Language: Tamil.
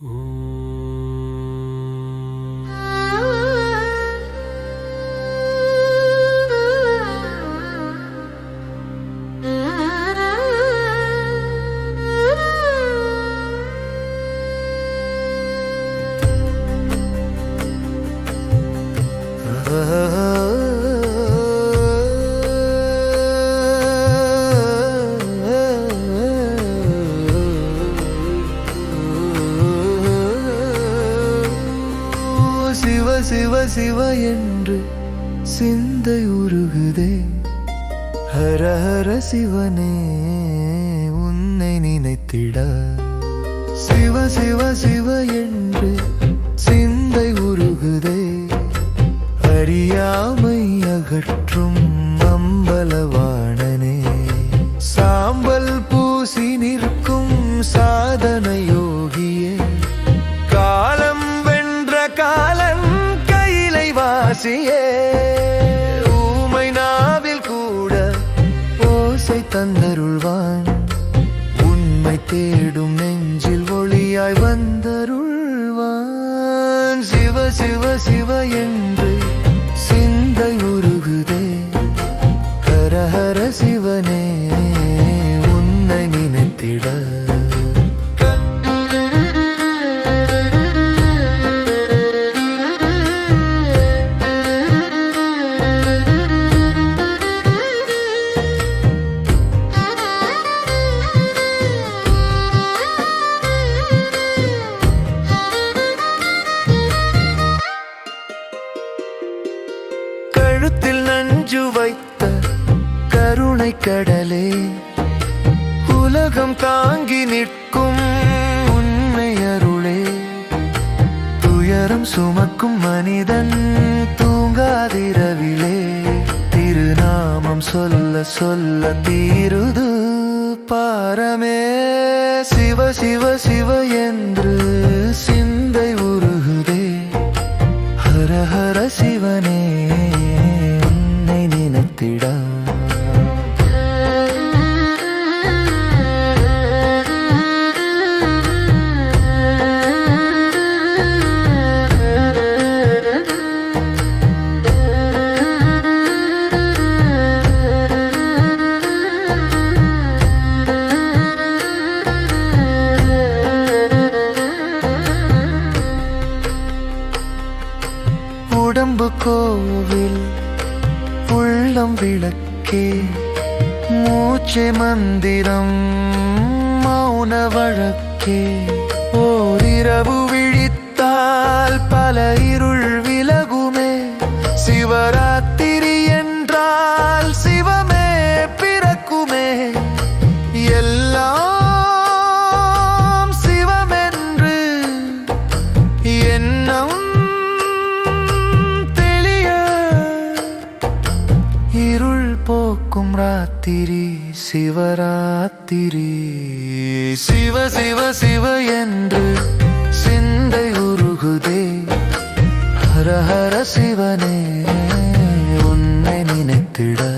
சிவ சிவ சிவ என்று சிந்தை உருகுதே. ஹர ஹர சிவனே உன்னை நினைத்திட. சிவ சிவ சிவ என்று சிந்தை உருகுதே. அறியாமை அகற்றும் அம்பலவாணனே. சாம்பல் பூசி நிற்கும் சாதனையோ கையிலை ஊமை நாவில் கூட ஓசை தந்தருள்வான் உண்மை தேடும் நெஞ்சில் ஒளியாய் வந்தருள்வான். சிவ சிவ சிவ என்று சிந்தை உருகுதே. ஹர ஹர சிவனே உன்னை நினைத்திட கழுத்தில் வைத்த கருணை கடலே உலகம் தாங்கி நிற்கும் உண்மை அருளே. துயரம் சுமக்கும் மனிதன் தூங்காதிரவிலே திருநாமம் சொல்ல சொல்ல தீருது பாரமே. சிவ சிவ சிவ என்று சிந்தை உடம்பு கோவில் உள்ளம் விளக்கே மூச்சை மந்திரம் மௌன வழக்கே. ஓரிரவு விழித்தால் பல பிறக்கும் ராத்திரி சிவராத்திரி. சிவ சிவ சிவ என்று சிந்தை உருகுதே. ஹர ஹர சிவனே உன்னை நினைத்திட